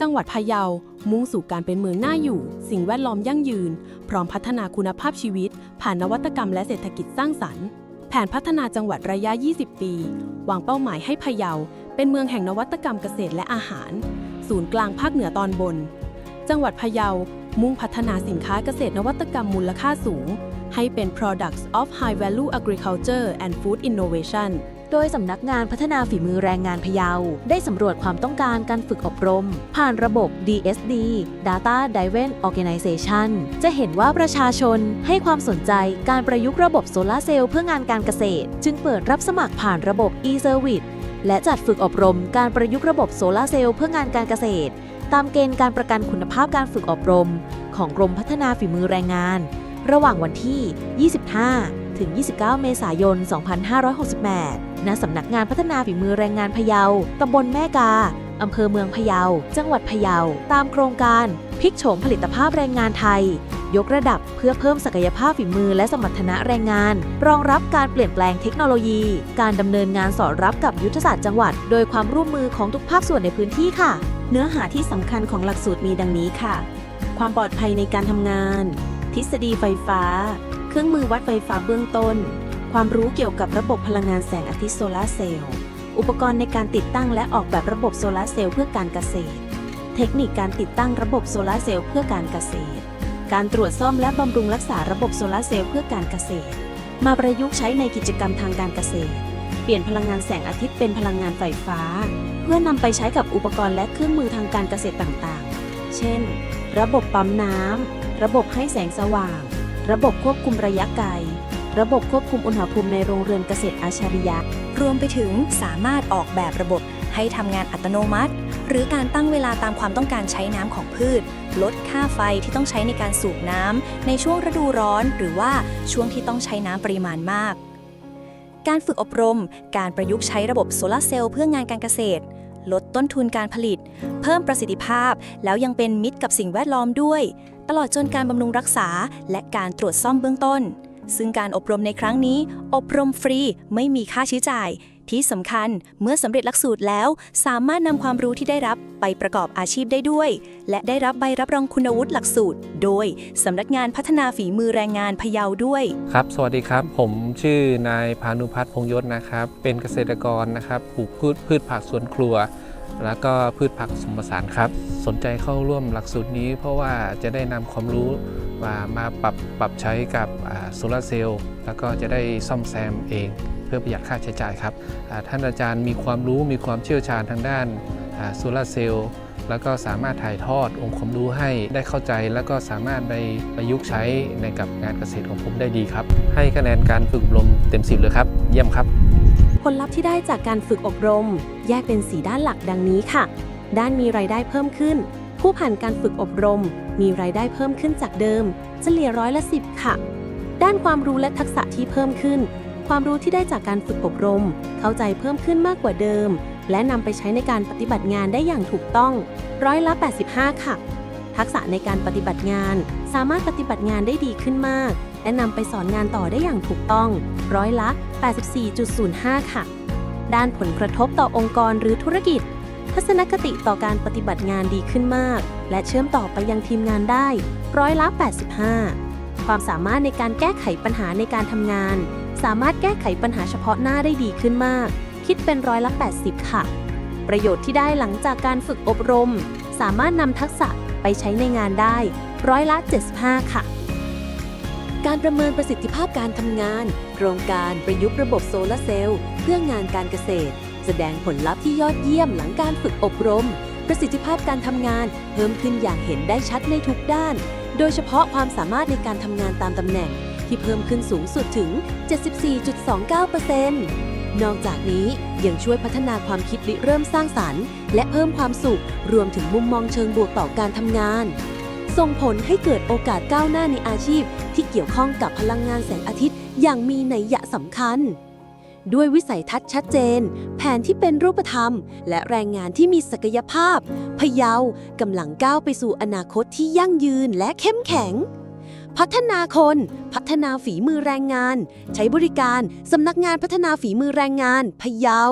จังหวัดพะเยา มุ่งสู่การเป็นเมืองน่าอยู่ สิ่งแวดล้อมยั่งยืน พร้อมพัฒนาคุณภาพชีวิต ผ่านนวัตกรรมและเศรษฐกิจสร้างสรรค์ แผนพัฒนาจังหวัดระยะ 20 ปี วางเป้าหมายให้พะเยา เป็นเมืองแห่งนวัตกรรมเกษตรและอาหาร ศูนย์กลางภาคเหนือตอนบน จังหวัดพะเยา มุ่งพัฒนาสินค้าเกษตรนวัตกรรมมูลค่าสูง ให้เป็น products of high value agriculture and food innovation โดยสำนักงานพัฒนาฝีมือแรงงานพะเยา ได้สำรวจความต้องการการฝึกอบรม ผ่านระบบ DSD Data Driven Organization จะเห็นว่าประชาชนให้ความสนใจการประยุกต์ระบบโซลาร์เซลล์เพื่องานการเกษตร จึงเปิดรับสมัครผ่านระบบ e-service และจัดฝึกอบรมการประยุกต์ระบบโซลาร์เซลล์เพื่องานการเกษตร ตามเกณฑ์การประกันคุณภาพการฝึกอบรม ของกรมพัฒนาฝีมือแรงงาน ระหว่างวันที่ 25 ถึง 29 เมษายน 2568 ณ สำนักงานพัฒนาฝีมือแรงงานพะเยา ตำบลแม่กา อำเภอเมืองพะเยา จังหวัดพะเยา ตามโครงการพลิกโฉมผลิตภาพแรงงานไทย ยกระดับเพื่อเพิ่มศักยภาพฝีมือและสมรรถนะแรงงาน รองรับการเปลี่ยนแปลงเทคโนโลยี การดำเนินงานสอดรับกับยุทธศาสตร์จังหวัด โดยความร่วมมือของทุกภาคส่วนในพื้นที่ค่ะ เนื้อหาที่สำคัญของหลักสูตรมีดังนี้ค่ะ ความปลอดภัยในการทำงาน ทฤษฎีไฟฟ้า เครื่องมือวัดไฟฟ้าเบื้องต้น ความรู้เกี่ยวกับระบบพลังงานแสงอาทิตย์โซลาร์เซลล์ อุปกรณ์ในการติดตั้งและออกแบบระบบโซลาร์เซลล์เพื่อการเกษตร เทคนิคการติดตั้งระบบโซลาร์เซลล์เพื่อการเกษตร การตรวจซ่อมและบำรุงรักษาระบบโซลาร์เซลล์เพื่อการเกษตร มาประยุกต์ใช้ในกิจกรรมทางการเกษตร เปลี่ยนพลังงานแสงอาทิตย์เป็นพลังงานไฟฟ้า เพื่อนำไปใช้กับอุปกรณ์และเครื่องมือทางการเกษตรต่างๆ เช่น ระบบปั๊มน้ำระบบให้แสงสว่าง ระบบควบคุมระยะไกล ระบบควบคุมอุณหภูมิในโรงเรือนเกษตรอาชาริยะ รวมไปถึงสามารถออกแบบระบบให้ทำงานอัตโนมัติ หรือการตั้งเวลาตามความต้องการใช้น้ำของพืช ลดค่าไฟที่ต้องใช้ในการสูบน้ำในช่วงฤดูร้อน หรือว่าช่วงที่ต้องใช้น้ำปริมาณมาก การฝึกอบรม การประยุกต์ใช้ระบบโซลาร์เซลล์เพื่องานการเกษตร ลดต้นทุนการผลิต เพิ่มประสิทธิภาพ แล้วยังเป็นมิตรกับสิ่งแวดล้อมด้วย ตลอดจนการบำรุงรักษา และการตรวจซ่อมเบื้องต้น ซึ่งการอบรมในครั้งนี้ อบรมฟรีไม่มีค่าใช้จ่าย ที่สำคัญเมื่อสำเร็จหลักสูตรแล้ว สามารถนำความรู้ที่ได้รับไปประกอบอาชีพได้ด้วย และได้รับใบรับรองคุณวุฒิหลักสูตร โดยสำนักงานพัฒนาฝีมือแรงงานพะเยาด้วย ครับ สวัสดีครับ ผมชื่อนายพานุพัฒน์พงยศนะครับ เป็นเกษตรกรนะครับปลูกพืชพืชผักสวนครัว แล้วก็พืชผักสมผสานครับ สนใจเข้าร่วมหลักสูตรนี้ เพราะว่าจะได้นำความรู้มามาปรับปรับใช้กับโซลาร์เซลล์แล้วก็จะได้ซ่อมแซมเอง เพื่อประหยัดค่าใช้จ่ายครับท่านอาจารย์มีความรู้มีความเชี่ยวชาญทางด้านโซลาร์เซลล์แล้วก็สามารถถ่ายทอดองค์ความรู้ให้ได้เข้าใจ แล้วก็สามารถไปประยุกต์ใช้ในกับงานเกษตรของผมได้ดีครับ ให้คะแนนการฝึกอบรมเต็มสิบเลยครับ เยี่ยมครับ ผลลัพธ์ที่ได้จากการฝึกอบรม แยกเป็น 4 ด้านหลักดังนี้ค่ะ ด้านมีรายได้เพิ่มขึ้น ผู้ผ่านการฝึกอบรม มีรายได้เพิ่มขึ้นจากเดิม เฉลี่ยร้อยละ10 ค่ะ ด้านความรู้และทักษะที่เพิ่มขึ้น ความรู้ที่ได้จากการฝึกอบรม เข้าใจเพิ่มขึ้นมากกว่าเดิม และนำไปใช้ในการปฏิบัติงานได้อย่างถูกต้อง ร้อยละ 85 ค่ะ ทักษะในการปฏิบัติงาน สามารถปฏิบัติงานได้ดีขึ้นมาก และนำไปสอนงานต่อได้อย่างถูกต้อง ร้อยละ 84.05 ค่ะ ด้านผลกระทบต่อองค์กรหรือธุรกิจ ทัศนคติต่อการปฏิบัติงานดีขึ้นมาก และเชื่อมต่อไปยังทีมงานได้ ร้อยละ 85 ความสามารถในการแก้ไขปัญหาในการทำงาน สามารถแก้ไขปัญหาเฉพาะหน้าได้ดีขึ้นมาก คิดเป็นร้อยละ 80 ค่ะ ประโยชน์ที่ได้หลังจากการฝึกอบรม สามารถนำทักษะไปใช้ในงานได้ร้อยละ 75 ค่ะ การประเมินประสิทธิภาพการทำงาน โครงการประยุกต์ระบบโซลาร์เซลล์เพื่องานการเกษตร แสดงผลลัพธ์ที่ยอดเยี่ยมหลังการฝึกอบรม ประสิทธิภาพการทำงาน เพิ่มขึ้นอย่างเห็นได้ชัดในทุกด้าน โดยเฉพาะความสามารถในการทำงานตามตำแหน่ง ที่เพิ่มขึ้นสูงสุดถึง 74.29%นอกจากนี้ยังช่วยพัฒนาความคิดริเริ่มสร้างสรรค์ และเพิ่มความสุข รวมถึงมุมมองเชิงบวกต่อการทำงาน ส่งผลให้เกิดโอกาสก้าวหน้าในอาชีพ ที่เกี่ยวข้องกับพลังงานแสงอาทิตย์ อย่างมีนัยยะสำคัญด้วยวิสัยทัศน์ชัดเจน แผนที่เป็นรูปธรรม และแรงงานที่มีศักยภาพพะเยากำลังก้าวไปสู่อนาคตที่ยั่งยืนและเข้มแข็ง พัฒนาคน พัฒนาฝีมือแรงงาน ใช้บริการ สำนักงานพัฒนาฝีมือแรงงาน พะเยา